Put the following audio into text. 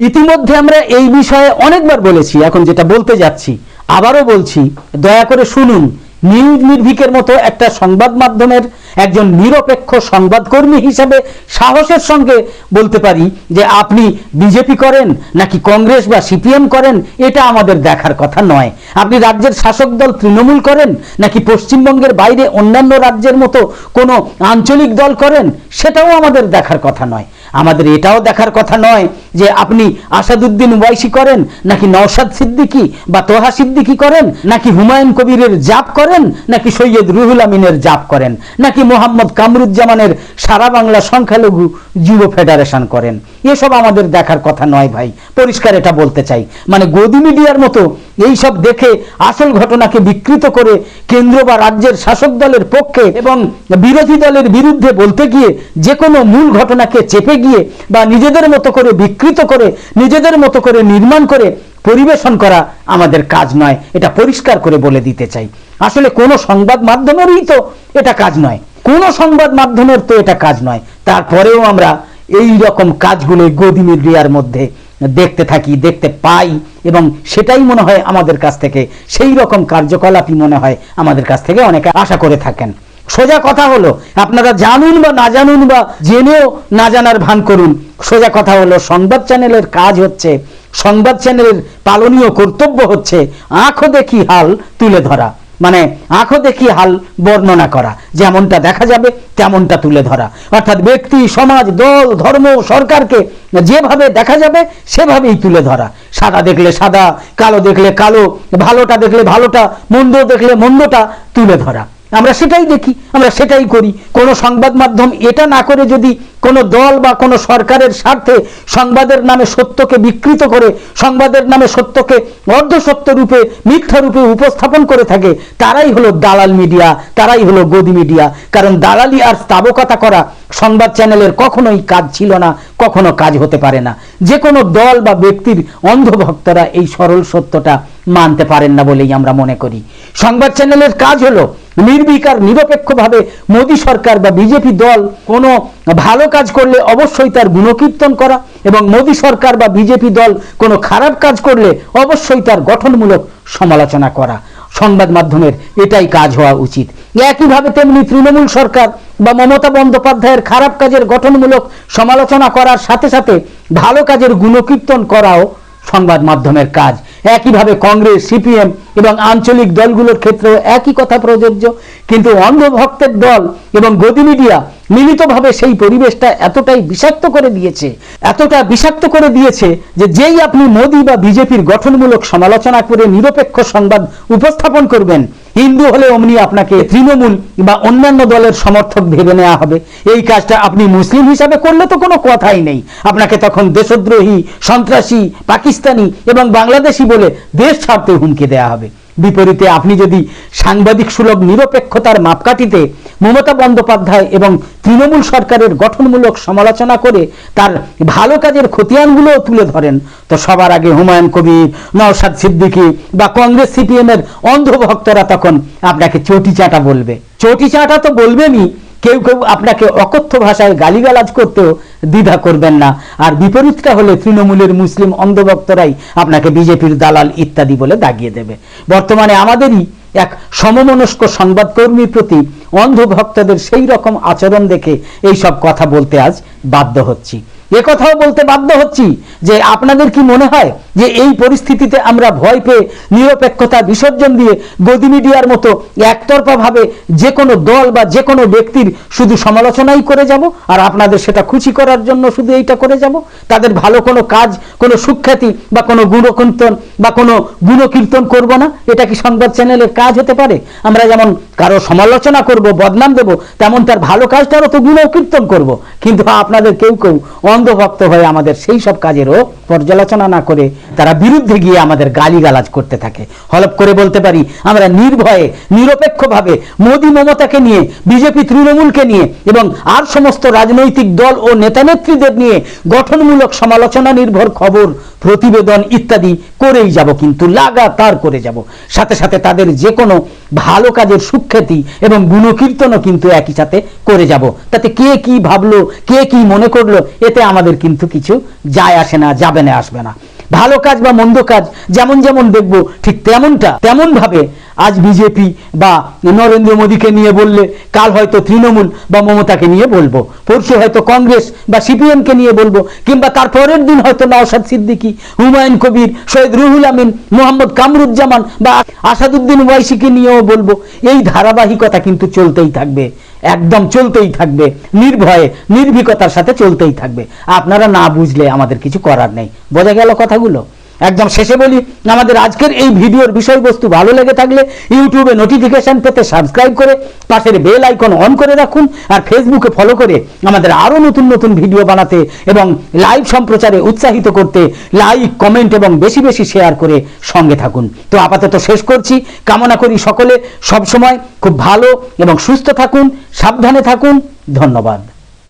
ইতিমধ্যে আমরা এই বিষয়ে অনেকবার বলেছি, এখন যেটা বলতে যাচ্ছি, আবারও বলছি, দয়া করে শুনুন, নিউজ নির্ভিকের মতো একটা সংবাদ মাধ্যমের একজন নিরপেক্ষ সংবাদকর্মী হিসাবে সাহসের সঙ্গে বলতে পারি যে আপনি বিজেপি করেন নাকি কংগ্রেস বা সিপিএম করেন, এটা আমাদের দেখার কথা নয়। আপনি রাজ্যের শাসক দল তৃণমূল করেন নাকি পশ্চিমবঙ্গের বাইরে অন্যান্য রাজ্যের মতো কোনো আঞ্চলিক দল করেন, সেটাও আমাদের দেখার কথা নয়। আমাদের এটাও দেখার কথা নয় যে আপনি আসাদুদ্দিন ওয়াইসি করেন নাকি নওশাদ সিদ্দিকি বা তোহা সিদ্দিকি করেন নাকি হুমায়ুন কবিরের জাপ করেন নাকি সৈয়দ রুহুল আমিনের জাপ করেন নাকি মোহাম্মদ কামরুজ্জামানের সারা বাংলা সংখ্যালঘু যুব ফেডারেশন করেন? এসব আমাদের দেখার কথা নয় ভাই। পরিষ্কার এটা বলতে চাই। মানে গদি মিডিয়ার মতো এই সব দেখে আসল ঘটনাকে বিকৃত করে কেন্দ্র বা রাজ্যের শাসক দলের পক্ষে এবং বিরোধী দলের বিরুদ্ধে বলতে গিয়ে যে কোনো মূল ঘটনাকে চেপে গিয়ে বা নিজেদের মতো করে বিকৃত করে, নিজেদের মতো করে নির্মাণ করে পরিবেশন করা আমাদের কাজ নয়। এটা পরিষ্কার করে বলে দিতে চাই। আসলে কোনো সংবাদ মাধ্যমেরই তো এটা কাজ নয়। কোনো সংবাদ মাধ্যমের তো এটা কাজ নয়। তারপরেও আমরা এই রকম কাজগুলো গদি মিডিয়ার মধ্যে দেখতে থাকি, দেখতে পাই এবং সেটাই মনে হয় আমাদের কাছ থেকে সেই রকম কার্যকলাপই মনে হয় আমাদের কাছ থেকে অনেকে আশা করে থাকেন। সোজা কথা হলো, আপনারা জানুন বা না জানুন বা জেনেও না জানার ভান করুন। সোজা কথা হলো, সংবাদ চ্যানেলের কাজ হচ্ছে, সংবাদ চ্যানেলের পালনীয় কর্তব্য হচ্ছে, আঁখো দেখি হাল তুলে ধরা। মানে আঁখো দেখি হাল বর্ণনা করা। যেমনটা দেখা যাবে, তেমনটা তুলে ধরা। অর্থাৎ ব্যক্তি, সমাজ, দল, ধর্ম, সরকারকে যেভাবে দেখা যাবে, সেভাবেই তুলে ধরা। সাদা দেখলে সাদা, কালো দেখলে কালো, ভালোটা দেখলে ভালোটা, মন্দ দেখলে মন্দটা তুলে ধরা। আমরা সেটাই দেখি, আমরা সেটাই করি। কোনো সংবাদ মাধ্যম এটা না করে যদি কোনো দল বা কোনো সরকারের স্বার্থে সংবাদের নামে সত্যকে বিকৃত করে, সংবাদের নামে সত্যকে অর্ধসত্য রূপে, মিথ্যা রূপে উপস্থাপন করে থাকে, তারাই হলো দালাল মিডিয়া, তারাই হলো গদি মিডিয়া। কারণ দালালি আর স্থাবকতা করা সংবাদ চ্যানেলের কখনোই কাজ ছিল না, কখনো কাজ হতে পারে না। যে কোনো দল বা ব্যক্তির অন্ধভক্তরা এই সরল সত্যটা মানতে পারেন না বলেই আমরা মনে করি। সংবাদ চ্যানেলের কাজ হলো নির্বিক আর নিরপেক্ষভাবে মোদী সরকার বা বিজেপি দল কোনো ভালো কাজ করলে অবশ্যই তার গুণকীর্তন করা এবং মোদী সরকার বা বিজেপি দল কোনো খারাপ কাজ করলে অবশ্যই তার গঠনমূলক সমালোচনা করা। সংবাদ মাধ্যমের এটাই কাজ হওয়া উচিত। একইভাবে তেমনি তৃণমূল সরকার বা মমতা বন্দ্যোপাধ্যায়ের খারাপ কাজের গঠনমূলক সমালোচনা করার সাথে সাথে ভালো কাজের গুণকীর্তন করাও সংবাদ মাধ্যমের কাজ। একইভাবে কংগ্রেস, সিপিএম এবং আঞ্চলিক দলগুলোর ক্ষেত্রেও একই কথা প্রযোজ্য। কিন্তু অন্ধভক্তের দল এবং গদি মিডিয়া মিলিতভাবে সেই পরিবেশটা এতটাই বিষাক্ত করে দিয়েছে, এতটা বিষাক্ত করে দিয়েছে যে যেই আপনি মোদী বা বিজেপির গঠনমূলক সমালোচনা করে নিরপেক্ষ সংবাদ উপস্থাপন করবেন হিন্দু হলে অমনি আপনাকে তৃণমূল বা অন্যান্য দলের সমর্থক ভেবে নেওয়া হবে। এই কাজটা আপনি মুসলিম হিসাবে করলে তো কোনো কথাই নেই। আপনাকে তখন দেশদ্রোহী, সন্ত্রাসী, পাকিস্তানি এবং বাংলাদেশি বলে দেশ ছাড়তে হুমকি দেয়া হবে। বিপরীতে আপনি যদি সাংবাদিক সুলভ নিরপেক্ষতার মাপকাঠিতে মমতা বন্দ্যোপাধ্যায় এবং তৃণমূল সরকারের গঠনমূলক সমালোচনা করে তার ভালো কাজের খতিয়ানগুলোও তুলে ধরেন, তো সবার আগে হুমায়ুন কবির, নওশাদ সিদ্দিকি বা কংগ্রেস সিপিএমের অন্ধভক্তরা তখন আপনাকে চটি চাটা বলবে। চটি চাটা তো বলবেনই কেউ কেউ আপনাকে অকথ্য ভাষায় গালিগালাজ করতেও দ্বিধা করবেন না। আর বিপরীতটা হলে তৃণমূলের মুসলিম অন্ধভক্তরাই আপনাকে বিজেপির দালাল ইত্যাদি বলে দাগিয়ে দেবে। বর্তমানে আমাদেরই এক সমমনস্ক সংবাদকর্মীর প্রতি অন্ধভক্তদের সেই রকম আচরণ দেখে এই সব কথা বলতে আজ বাধ্য হচ্ছি। এ কথাও বলতে বাধ্য হচ্ছি যে আপনাদের কি মনে হয় যে এই পরিস্থিতিতে আমরা ভয় পেয়ে নিরপেক্ষতা বিসর্জন দিয়ে গদি মিডিয়ার মতো একতরফাভাবে যে কোনো দল বা যে কোনো ব্যক্তির শুধু সমালোচনাই করে যাব আর আপনাদের সেটা খুশি করার জন্য শুধু এইটা করে যাব? তাদের ভালো কোনো কাজ, কোনো সুখ্যাতি বা কোনো গুণকীর্তন বা কোনো গুণকীর্তন করব না? এটা কি সংবাদ চ্যানেলের কাজ হতে পারে? আমরা যেমন কারও সমালোচনা করব, বদনাম দেব, তেমন তার ভালো কাজটারও তো গুণকীর্তন করব। কিন্তু আপনাদের কেউ কেউ অন্ধভক্ত হয়ে আমাদের সেই সব কাজেরও পর্যালোচনা না করে তারা বিরুদ্ধে গিয়ে আমাদের গালিগালাজ করতে থাকে। হলপ করে বলতে পারি, আমরা নির্ভয়ে, নিরপেক্ষভাবে মোদী মমতাকে নিয়ে, বিজেপি তৃণমূলকে নিয়ে এবং আর সমস্ত রাজনৈতিক দল ও নেতানেত্রীদের নিয়ে গঠনমূলক সমালোচনা নির্ভর খবর, প্রতিবেদন ইত্যাদি করেই যাব, কিন্তু লাগাতার করে যাব। সাথে সাথে তাদের যে কোনো ভালো কাজের সুখ্যাতি এবং গুণকীর্তনও কিন্তু একই সাথে করে যাব। তাতে কে কি ভাবলো, কে কি মনে করল, এতে আমাদের কিন্তু কিছু যায় আসে না, যাবে না, আসবে না। ভালো কাজ বা মন্দ কাজ, যেমন যেমন দেখব, ঠিক তেমনটা তেমন ভাবে আজ বিজেপি বা নরেন্দ্র মোদীকে নিয়ে বললে, কাল হয়তো তৃণমূল বা মমতাকে নিয়ে বলব, পরশু হয়তো কংগ্রেস বা সিপিএমকে নিয়ে বলব, কিংবা তার পরের দিন হয়তো নওশাদ সিদ্দিকী, হুমায়ুন কবির, সৈয়দ রুহুল আমিন, মোহাম্মদ কামরুজ্জামান বা আসাদুদ্দিন ওয়াইসিকে নিয়েও বলব, এই ধারাবাহিকতা কিন্তু চলতেই থাকবে। একদম চলতেই থাকবে। নির্ভয়ে, নির্ভীকতার সাথে চলতেই থাকবে। আপনারা না বুঝলে আমাদের কিছু করার নেই। বোঝা গেল কথাগুলো? একদম শেষে বলি, আমাদের আজকের এই ভিডিওর বিষয়বস্তু ভালো লেগে থাকলে ইউটিউবে নোটিফিকেশন পেতে সাবস্ক্রাইব করে পাশের বেল আইকন অন করে রাখুন আর ফেসবুকে ফলো করে আমাদের আরও নতুন নতুন ভিডিও বানাতে এবং লাইভ সম্প্রচারে উৎসাহিত করতে লাইক কমেন্ট এবং বেশি বেশি শেয়ার করে সঙ্গে থাকুন। তো আপাতত শেষ করছি। কামনা করি সকলে। সবসময় খুব ভালো এবং সুস্থ থাকুন, সাবধানে থাকুন। ধন্যবাদ।